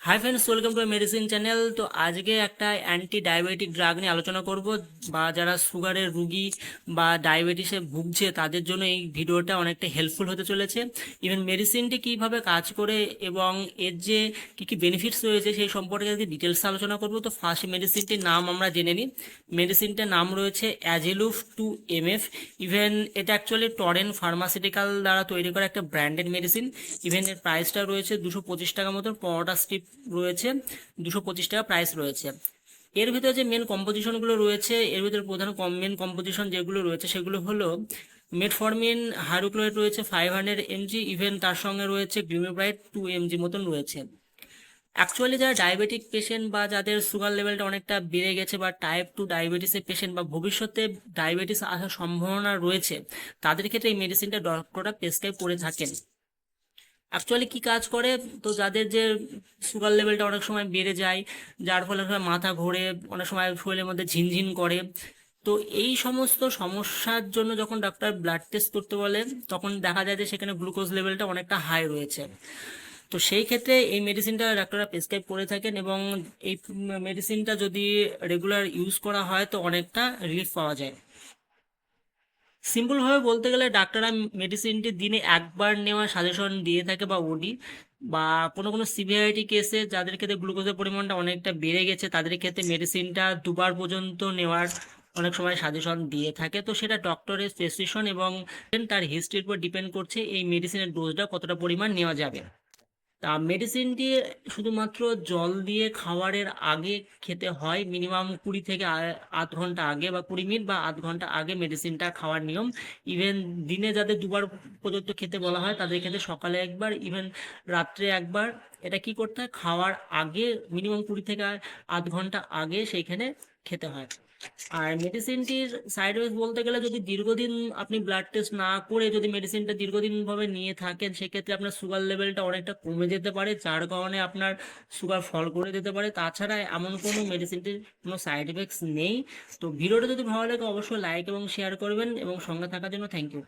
Hi friends welcome to medicine channel তো আজকে একটা অ্যান্টি ডায়াবেটিক ড্রাগ নিয়ে আলোচনা করব, বা যারা সুগারের রুগী বা ডায়াবেটিসে ভুগছে, তাদের জন্য এই ভিডিওটা অনেকটা হেল্পফুল হতে চলেছে। ইভেন মেডিসিনটি কীভাবে কাজ করে এবং এর যে কী কী বেনিফিটস রয়েছে, সেই সম্পর্কে আজকে ডিটেলস আলোচনা করব। তো ফার্স্ট মেডিসিনটির নাম আমরা জেনে নিই। মেডিসিনটার নাম রয়েছে অ্যাজিলুফ টু এমএফ ইভেন এটা অ্যাকচুয়ালি টরেন ফার্মাসিউটিক্যাল দ্বারা তৈরি করা একটা ব্র্যান্ডেড মেডিসিন ইভেন এর প্রাইসটা রয়েছে দুশো পঁচিশ টাকা মতো পরোটা স্ট্রিপ রয়েছে, দুশো পঁচিশ টাকা প্রাইস রয়েছে। এর ভিতরে যে মেন কম্পোজিশনগুলো রয়েছে, এর ভিতরে প্রধান মেন কম্পোজিশন যেগুলো রয়েছে, সেগুলো হলো মেটফরমিন হাইড্রোক্লোরাইড রয়েছে ফাইভ হান্ড্রেড এমজি ইভেন তার সঙ্গে রয়েছে গ্লিউমিব্রাইড টু এমজি মতন রয়েছে। অ্যাকচুয়ালি যারা ডায়াবেটিক পেশেন্ট বা যাদের সুগার লেভেলটা অনেকটা বেড়ে গেছে বা টাইপ টু ডায়াবেটিসের পেশেন্ট বা ভবিষ্যতে ডায়াবেটিস আসার সম্ভাবনা রয়েছে, তাদের ক্ষেত্রে এই মেডিসিনটা ডক্টররা প্রেসক্রাইব করে থাকেন। অ্যাকচুয়ালি কি কাজ করে? তো যাদের যে সুগার লেভেলটা অনেক সময় বেড়ে যায়, যার ফলে সময় মাথা ঘোরে, অনেক সময় শরীরের মধ্যে ঝিনঝিন করে। তো এই সমস্ত সমস্যার জন্য যখন ডাক্তার ব্লাড টেস্ট করতে বলে তখন দেখা যায় যে সেখানে গ্লুকোজ লেভেলটা অনেকটা হাই রয়েছে। তো সেই ক্ষেত্রে এই মেডিসিনটা ডাক্তাররা প্রেসক্রাইব করে থাকেন এবং এই মেডিসিনটা যদি রেগুলার ইউজ করা হয়, তো অনেকটা রিলিফ পাওয়া যায়। সিম্পলভাবে বলতে গেলে ডাক্তাররা মেডিসিনটি দিনে একবার নেওয়া সাজেশন দিয়ে থাকে বা ওডি বা কোনো কোনো সিভিআইটি কেসে যাদের ক্ষেত্রে গ্লুকোজের পরিমাণটা অনেকটা বেড়ে গেছে, তাদের ক্ষেত্রে মেডিসিনটা দুবার পর্যন্ত নেওয়ার অনেক সময় সাজেশন দিয়ে থাকে। তো সেটা ডক্টরের প্রেসক্রিপশন এবং তার হিস্ট্রির উপর ডিপেন্ড করছে এই মেডিসিনের ডোজটা কতটা পরিমাণ নেওয়া যাবে। তা মেডিসিনটি শুধুমাত্র জল দিয়ে খাওয়ারের আগে খেতে হয় মিনিমাম কুড়ি থেকে আধ ঘণ্টা আগে বা কুড়ি মিনিট বা আধ ঘণ্টা আগে মেডিসিনটা খাওয়ার নিয়ম। ইভেন দিনে যাদের দুবার পর্যন্ত খেতে বলা হয় তাদের ক্ষেত্রে সকালে একবার ইভেন রাত্রে একবার এটা কি করতে হয়? খাওয়ার আগে মিনিমাম কুড়ি থেকে আধ ঘণ্টা আগে সেইখানে খেতে হয়। আর মেডিসিনটির সাইড এফেক্ট বলতে গেলে যদি দীর্ঘদিন আপনি ব্লাড টেস্ট না করে যদি মেডিসিনটা দীর্ঘদিন ভাবে নিয়ে থাকেন, সেক্ষেত্রে আপনার সুগার লেভেলটা অনেকটা কমে যেতে পারে, যার কারণে আপনার সুগার ফল করে যেতে পারে। তাছাড়া এমন কোনো মেডিসিনটির কোনো সাইড এফেক্টস নেই। তো ভিডিওটা যদি ভালো লাগে অবশ্যই লাইক এবং শেয়ার করবেন এবং সঙ্গে থাকার জন্য থ্যাংক ইউ